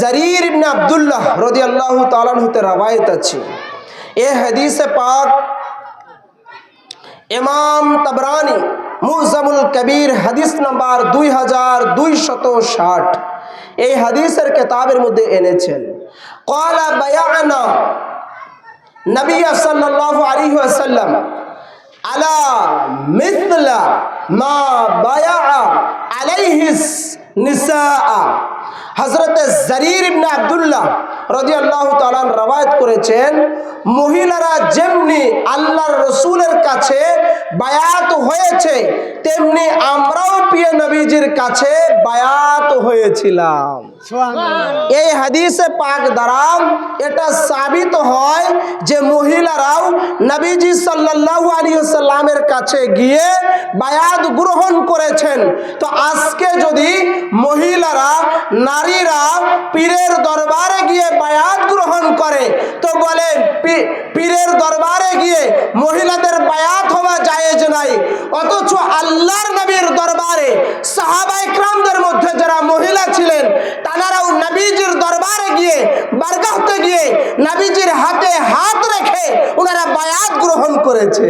জারির ইবনে আব্দুল্লাহ রাদিয়াল্লাহু তাআলা হতে রওয়ায়াত আছে। এ হাদিসে পাক ইমাম তাবরানি মুজামুল কবির হাদিস নাম্বার দুই হাজার দুই দুইশত ষাট। এই হাদিসের কেতাবের মধ্যে এনেছেন। কলা বায়ানা নবী সাল্লাল্লাহু আলাইহি ওয়াসাল্লাম আলা মিথলা মা বায়া আলাইহিস নিসা হজরত জারির ইবনে আব্দুল্লাহ রাদিয়াল্লাহু তাআলা রওয়ায়াত করেছেন মহিলারা যেমনি আল্লাহর রসুলের কাছে বায়াত হয়েছে তেমনি আমরাও প্রিয় নবীজির কাছে বায়াত হয়েছিলাম। এই হাদিসে পাক দ্বারা এটা সাবিত হয় যে মহিলারাও নবীজি সাল্লাল্লাহু আলাইহি সাল্লামের কাছে গিয়ে বায়াত গ্রহণ করেছেন। তো আজকে যদি মহিলারা নারীরা পীরের দরবারে গিয়ে বায়াত গ্রহণ করে। তো বলে পীরের দরবারে গিয়ে মহিলাদের বায়াত হওয়া জায়েজ নাই। অথচ আল্লাহর নবীর দরবারে সাহাবা ইকরামদের মধ্যে যারা মহিলা ছিলেন, তারাও নবীজির দরবারে গিয়ে বারগাহতে গিয়ে নবীজির হাতে হাত রেখে ওনারা বায়াত গ্রহণ করেছে।